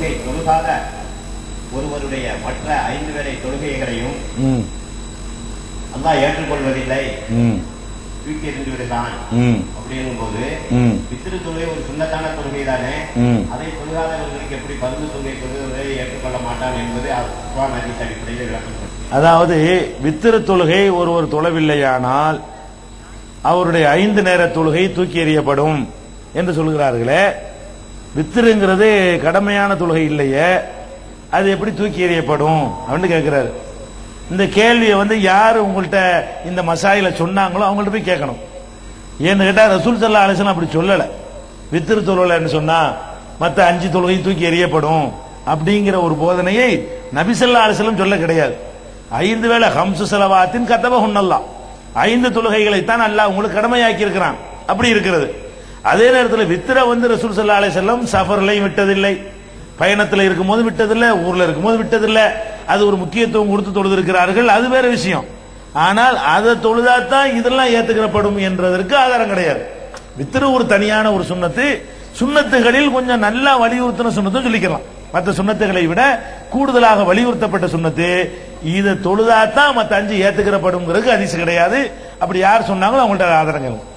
தொழுகை தொழுகாத ஒருவருடைய மற்ற ஐந்து வேளை தொழுகைகளையும் ம். அல்லாஹ் ஏற்றுக்கொள்வதில்லை. தூக்கி எறிந்து விடுகிறான் ம். அப்படின்னும் போது ம். வித்திரு தொழுகை ஒரு சுண்ணத்தான தொழுகை தானே அதை தொழுகாதவர்களுக்கு எப்படி பருந்து தொழுகை தொழுவதை ஏற்றுக்கொள்ள மாட்டான் என்பது குர்ஆன் ஹதீஸ் அடிப்படையில் விளக்கம். அதாவது வித்திரு தொழுகை ஒருவர் தொழவில்லையானால் அவருடைய ஐந்து நேர தொழுகை தூக்கி எறியப்படும் என்று சொல்கிறார்களே. வித்திருங்கிறது கடமையான தொழுகை இல்லையே. அது எப்படி தூக்கி எறியப்படும்? அப்படின்னு கேட்கிறாரு இந்த கேள்வியை வந்து யார் உங்கள்கிட்ட இந்த மசாயில சொன்னாங்களோ அவங்கள்ட்ட போய் கேட்கணும் ஏன்னு கேட்டா ரசூல் சல்லா அலிசன் அப்படி சொல்லல. வித்திரு தொழுலைன்னு சொன்னா மத்த அஞ்சு தொழுகையும் தூக்கி எறியப்படும் அப்படிங்கிற ஒரு போதனையை நபிசல்லா அலிசலம் சொல்ல கிடையாது. ஐந்து வேளை ஹம்சு செலவாத்தின் கத்தவ உன்னல்லாம் ஐந்து தொழுகைகளைத்தான் அல்லாஹ் உங்களுக்கு கடமையாக்கி இருக்கிறான் அப்படி இருக்கிறது. அதே நேரத்தில் வித்திர வந்து ரசூல் சல்லா அலிஸ்லம் சஃபர்லையும் விட்டதில்லை. பயணத்தில் இருக்கும்போது விட்டதில்லை ஊரில் இருக்கும்போது விட்டதில்லை. அது ஒரு முக்கியத்துவம் கொடுத்து தொழுதிருக்கிறார்கள். அது வேற விஷயம். ஆனால் அதை தொழுதாத்தான் இதெல்லாம் ஏத்துக்கிறப்படும் என்றதற்கு ஆதாரம் கிடையாது. வித்திர ஒரு தனியான ஒரு சுண்ணத்து. சுண்ணத்துகளில் கொஞ்சம் நல்லா வலியுறுத்தின சுண்ணத்தும் சொல்லிக்கலாம். மற்ற சுண்ணத்துகளை விட கூடுதலாக வலியுறுத்தப்பட்ட சுண்ணத்து இதை தொழுதாத்தான் மற்ற அஞ்சு ஏத்துக்கிறப்படுங்கிறதுக்கு அதிசயம் கிடையாது. அப்படி யார் சொன்னாங்களோ அவங்கள்ட்ட ஆதாரங்கள்